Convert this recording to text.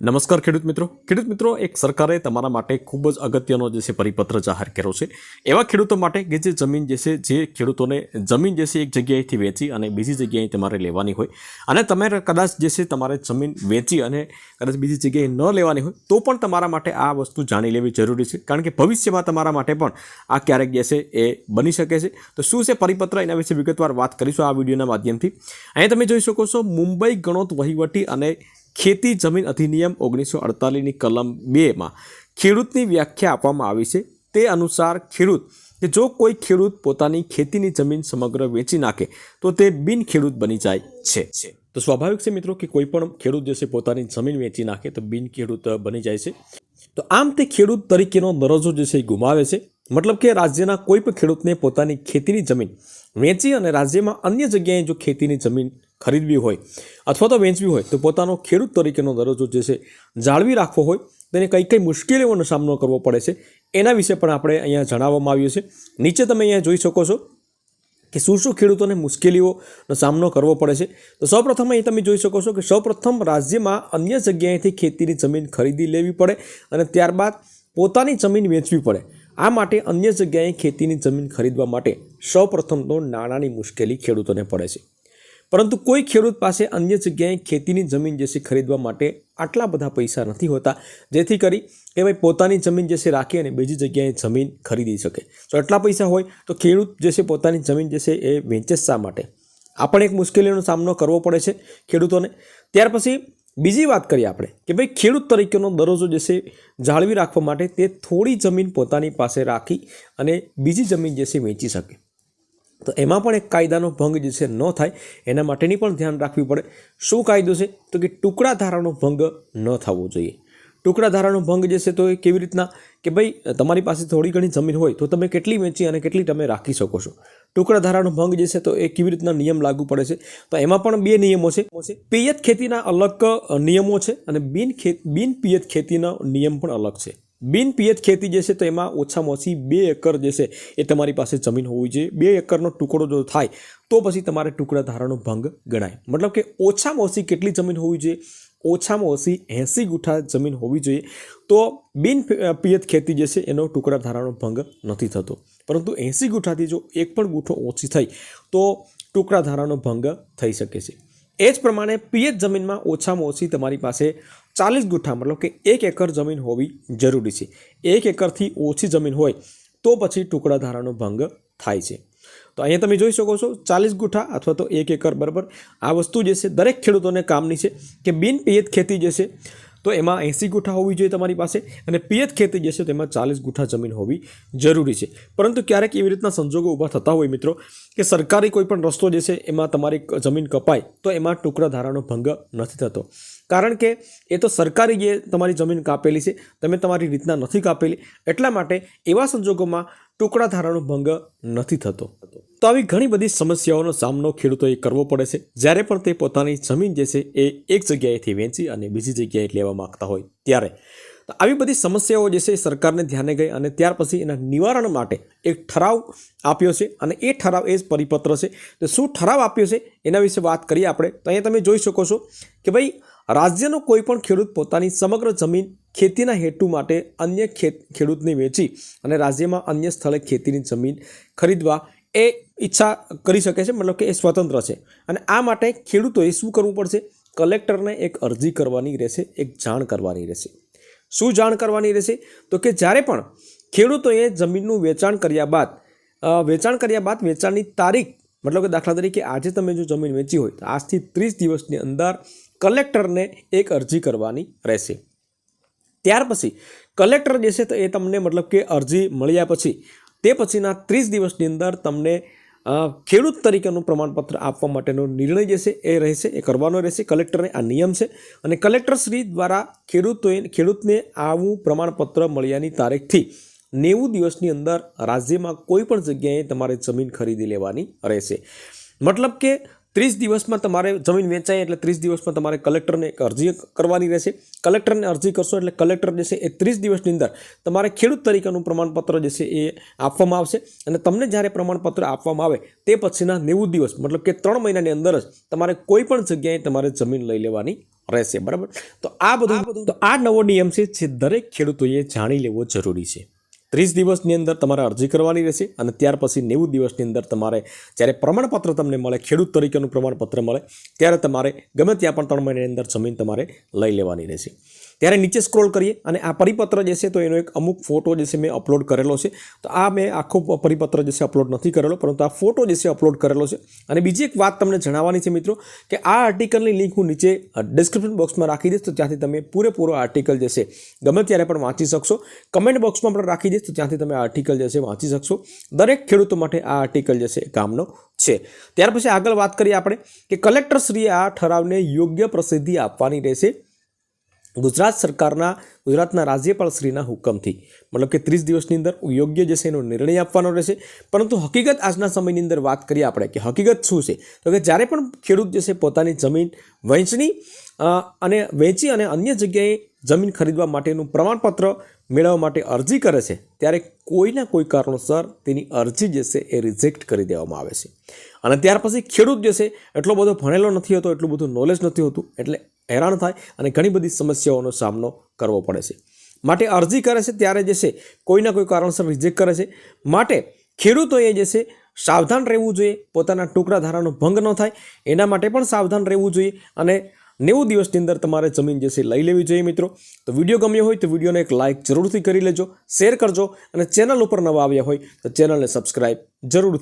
નમસ્કાર ખેડૂત મિત્રો. ખેડૂત મિત્રો, એક સરકારે તમારા માટે ખૂબ જ અગત્યનો જે છે પરિપત્ર જાહેર કર્યો છે. એવા ખેડૂતો માટે કે જે જમીન જે છે, જે ખેડૂતોને જમીન જે છે એક જગ્યાએથી વેચી અને બીજી જગ્યાએ તમારે લેવાની હોય અને તમે કદાચ જે છે તમારે જમીન વેચી અને કદાચ બીજી જગ્યાએ ન લેવાની હોય તો પણ તમારા માટે આ વસ્તુ જાણી લેવી જરૂરી છે. કારણ કે ભવિષ્યમાં તમારા માટે પણ આ ક્યારેક જે છે એ બની શકે છે. તો શું છે પરિપત્ર? એના વિશે વિગતવાર વાત કરીશું આ વિડીયોના માધ્યમથી. અહીં તમે જોઈ શકો છો મુંબઈ ગણોત વહીવટી અને ખેતી જમીન અધિનિયમ ઓગણીસો અડતાલીસની કલમ બેમાં ખેડૂતની વ્યાખ્યા આપવામાં આવી છે. તે અનુસાર ખેડૂત, કે જો કોઈ ખેડૂત પોતાની ખેતીની જમીન સમગ્ર વેચી નાખે, તો તે બિન ખેડૂત બની જાય છે. તો સ્વાભાવિક છે મિત્રો, કે કોઈ પણ ખેડૂત જે છે પોતાની જમીન વેચી નાખે, તો બિન ખેડૂત બની જાય છે. તો આમ તે ખેડૂત તરીકેનો દરજ્જો જે છે એ ગુમાવે છે. મતલબ કે રાજ્યના કોઈ પણ ખેડૂતને પોતાની ખેતીની જમીન વેચી અને રાજ્યમાં અન્ય જગ્યાએ જો ખેતીની જમીન ખરીદવી હોય અથવા તો વેચવી હોય, તો પોતાનો ખેડૂત તરીકેનો દરજ્જો જે છે, જાળવી રાખવો હોય તેને કઈ કઈ મુશ્કેલીઓનો સામનો કરવો પડે છે, એના વિશે પણ આપણે અહીંયા જણાવવામાં આવ્યું છે નીચે તમે અહીંયા જોઈ શકો છો કે શું શું ખેડૂતોને મુશ્કેલીઓનો સામનો કરવો પડે છે. તો સૌપ્રથમ અહીં તમે જોઈ શકો છો કે સૌપ્રથમ રાજ્યમાં અન્ય જગ્યાએથી ખેતીની જમીન ખરીદી લેવી પડે અને ત્યારબાદ પોતાની જમીન વેચવી પડે. આ માટે અન્ય જગ્યાએ ખેતીની જમીન ખરીદવા માટે સૌપ્રથમ તો નાણાંની મુશ્કેલી ખેડૂતોને પડે છે. પરંતુ કોઈ ખેડૂત પાસે અન્ય જગ્યાએ ખેતીની જમીન જે છે ખરીદવા માટે આટલા બધા પૈસા નથી હોતા. જેથી કરી એ ભાઈ પોતાની જમીન જે છે રાખી અને બીજી જગ્યાએ જમીન ખરીદી શકે. તો એટલા પૈસા હોય તો ખેડૂત જે છે પોતાની જમીન જે છે એ વેચે શા માટે? આ પણ એક મુશ્કેલીનો સામનો કરવો પડે છે ખેડૂતોને. ત્યાર પછી બીજી વાત કરીએ આપણે કે ભાઈ ખેડૂત તરીકેનો દરજ્જો જે છે જાળવી રાખવા માટે તે થોડી જમીન પોતાની પાસે રાખી અને બીજી જમીન જે છે વેચી શકે. તો એમાં પણ એક કાયદાનો ભંગ જે છે ન થાય, એના માટેની પણ ધ્યાન રાખવી પડે. શું કાયદો છે? તો કે ટુકડા ધારાનો ભંગ ન થવો જોઈએ. ટુકડા ધારાનો ભંગ જે છે તો એ કેવી રીતના? કે ભાઈ, તમારી પાસે થોડી ઘણી જમીન હોય તો તમે કેટલી વેચી અને કેટલી તમે રાખી શકો છો. ટુકડા ધારાનો ભંગ જે છે તો એ કેવી રીતના નિયમ લાગુ પડે છે? તો એમાં પણ બે નિયમો છે. પિયત ખેતીના અલગ નિયમો છે અને બિન ખેત બિન પિયત ખેતીનો નિયમ પણ અલગ છે. બિન પિયત ખેતી જે છે તો એમાં ઓછામાં ઓછી બે એકર જે છે એ તમારી પાસે જમીન હોવી જોઈએ. બે એકરનો ટુકડો જો થાય તો પછી તમારે ટુકડા ધારાનો ભંગ ગણાય. મતલબ કે ઓછામાં ઓછી કેટલી જમીન હોવી જોઈએ? ઓછામાં ઓછી એંસી ગુઠા જમીન હોવી જોઈએ. તો બિન પિયત ખેતી જે છે એનો ટુકડા ધારાનો ભંગ નથી થતો. પરંતુ એંસી ગુઠાથી જો એક પણ ગુઠો ઓછી થઈ તો ટુકડા ધારાનો ભંગ થઈ શકે છે. એ જ પ્રમાણે પિયત જમીનમાં ઓછામાં ઓછી તમારી પાસે ચાલીસ ગુઠ્ઠા મતલબ કે એક એકર જમીન હોવી જરૂરી છે. એક એકરથી ઓછી જમીન હોય તો પછી ટુકડા ધારાનો ભંગ થાય છે. તો અહીંયા તમે જોઈ શકો છો ચાલીસ ગુઠ્ઠા અથવા તો એક એકર બરાબર આ વસ્તુ જે છે દરેક ખેડૂતોને કામની છે કે બિન પિયત ખેતી જે છે તો એમાં એંસી ગુઠા હોવી જોઈએ તમારી પાસે અને પિયત ખેતી જે છે તેમાં ચાલીસ ગુઠા જમીન હોવી જરૂરી છે. પરંતુ ક્યારેક એવી રીતના સંજોગો ઊભા થતા હોય મિત્રો કે સરકારી કોઈ પણ રસ્તો જે છે એમાં તમારી જમીન કપાય તો એમાં ટુકડા ધારાનો ભંગ નથી થતો. કારણ કે એ તો સરકારી જે તમારી જમીન કાપેલી છે તમે તમારી રીતના નથી કાપેલી, એટલા માટે એવા સંજોગોમાં ટુકડા ધારાનો ભંગ નથી થતો. તો આવી ઘણી બધી સમસ્યાઓનો સામનો ખેડૂતોએ કરવો પડે છે. જ્યારે પણ તે પોતાની જમીન જે છે એ એક જગ્યાએથી વેચી અને બીજી જગ્યાએ લેવા માગતા હોય ત્યારે. તો આવી બધી સમસ્યાઓ જે છે એ સરકારને ધ્યાને ગઈ અને ત્યાર પછી એના નિવારણ માટે એક ઠરાવ આપ્યો છે અને એ ઠરાવ એ જ પરિપત્ર છે. તો શું ઠરાવ આપ્યો છે એના વિશે વાત કરીએ આપણે. તો અહીંયા તમે જોઈ શકો છો કે ભાઈ, રાજ્યનો કોઈ પણ ખેડૂત પોતાની સમગ્ર જમીન ખેતીના હેતુ માટે અન્ય ખેડૂતને વેચી અને રાજ્યમાં અન્ય સ્થળે ખેતીની જમીન ખરીદવા એ ઈચ્છા કરી શકે છે, મતલબ કે એ સ્વતંત્ર છે. અને આ માટે ખેડૂતોએ શું કરવું પડશે? કલેક્ટરને એક અરજી કરવાની રહેશે, એક જાણ કરવાની રહેશે. શું જાણ કરવાની રહેશે? તો કે જ્યારે પણ ખેડૂતોએ જમીનનું વેચાણ કર્યા બાદ વેચાણ કર્યા બાદ વેચાણની તારીખ, મતલબ કે દાખલા તરીકે આજે તમે જો જમીન વેચી હોય, તો આજથી ત્રીસ દિવસની અંદર કલેક્ટરને એક અરજી કરવાની રહેશે. ત્યાર પછી કલેક્ટર જે છે તો એ તમને મતલબ કે અરજી મળ્યા પછી તે પછીના ત્રીસ દિવસની અંદર તમને ખેડૂત તરીકેનું પ્રમાણપત્ર આપવા માટેનો નિર્ણય જે છે એ રહેશે, એ કરવાનો રહેશે. કલેક્ટરને આ નિયમ છે અને કલેક્ટરશ્રી દ્વારા ખેડૂતોએ, ખેડૂતને આવું પ્રમાણપત્ર મળ્યાની તારીખથી નેવું દિવસની અંદર રાજ્યમાં કોઈ પણ જગ્યાએ તમારે જમીન ખરીદી લેવાની રહેશે. મતલબ કે ત્રીસ દિવસમાં તમારે જમીન વેચાય એટલે ત્રીસ દિવસમાં તમારે કલેક્ટરને એક અરજી કરવાની રહેશે. કલેક્ટરને અરજી કરશો એટલે કલેક્ટર જે છે એ ત્રીસ દિવસની અંદર તમારે ખેડૂત તરીકેનું પ્રમાણપત્ર જે છે એ આપવામાં આવશે અને તમને જ્યારે પ્રમાણપત્ર આપવામાં આવે તે પછીના નેવું દિવસ, મતલબ કે ત્રણ મહિનાની અંદર જ તમારે કોઈ પણ જગ્યાએ તમારે જમીન લઈ લેવાની રહેશે, બરાબર? તો આ બધું, તો આ નવો નિયમ છે જે દરેક ખેડૂતોએ જાણી લેવો જરૂરી છે. ત્રીસ દિવસની અંદર તમારે અરજી કરવાની રહેશે અને ત્યાર પછી નેવું દિવસની અંદર તમારે જ્યારે પ્રમાણપત્ર તમને મળે, ખેડૂત તરીકેનું પ્રમાણપત્ર મળે, ત્યારે તમારે ગમે ત્યાં પણ ત્રણ મહિનાની અંદર જમીન તમારે લઈ લેવાની રહેશે. ત્યારે નીચે સ્ક્રોલ કરીએ અને આ પરિપત્ર જે છે તો એનો એક અમુક ફોટો જે છે મેં અપલોડ કરેલો છે. તો આ મેં આખો પરિપત્ર જે છે અપલોડ નથી કરેલો, પરંતુ આ ફોટો જે છે અપલોડ કરેલો છે. અને બીજી એક વાત તમને જણાવવાની છે મિત્રો, કે આ આર્ટિકલની લિંક હું નીચે ડિસ્ક્રિપ્શન બોક્સમાં રાખી દઈશ, તો ત્યાંથી તમે પૂરેપૂરો આર્ટિકલ જે છે, ગમે ત્યારે પણ વાંચી શકશો. કમેન્ટ બોક્સમાં પણ રાખી દઈશ, તો ત્યાંથી તમે આ આર્ટિકલ જે છે વાંચી શકશો. દરેક ખેડૂતો માટે આ આર્ટિકલ જે છે કામનો છે. ત્યાર પછી આગળ વાત કરીએ આપણે, કે કલેક્ટરશ્રીએ આ ઠરાવને યોગ્ય પ્રસિદ્ધિ આપવાની રહેશે. ગુજરાત સરકારના, ગુજરાતના રાજ્યપાલશ્રીના હુકમથી. મતલબ કે ત્રીસ દિવસની અંદર યોગ્ય જે છે એનો નિર્ણય આપવાનો રહેશે. પરંતુ હકીકત આજના સમયની અંદર વાત કરીએ આપણે કે હકીકત શું છે? તો કે જ્યારે પણ ખેડૂત જે છે પોતાની જમીન વહેંચણી અને વેચી અને અન્ય જગ્યાએ જમીન ખરીદવા માટેનું પ્રમાણપત્ર મેળવવા માટે અરજી કરે છે, ત્યારે કોઈના કોઈ કારણોસર તેની અરજી જે છે એ રિજેક્ટ કરી દેવામાં આવે છે. અને ત્યાર પછી ખેડૂત જે છે એટલો બધો ભણેલો નથી હોતો, એટલું બધું નોલેજ નથી હોતું, એટલે હેરાન થાય અને ઘણી બધી સમસ્યાઓનો સામનો કરવો પડે છે. માટે અરજી કરે છે ત્યારે જે છે કોઈના કોઈ કારણસર રિજેક્ટ કરે છે. માટે ખેડૂતોએ જે છે સાવધાન રહેવું જોઈએ. પોતાના ટુકડા ધારાનો ભંગ ન થાય. એના માટે પણ સાવધાન રહેવું જોઈએ અને નેવું દિવસની અંદર તમારે જમીન જે છે લઈ લેવી જોઈએ મિત્રો. તો વીડિયો ગમ્યો હોય તો વિડીયોને એક લાઇક જરૂરથી કરી લેજો, શેર કરજો અને ચેનલ ઉપર નવા આવ્યા હોય તો ચેનલને સબસ્ક્રાઈબ જરૂર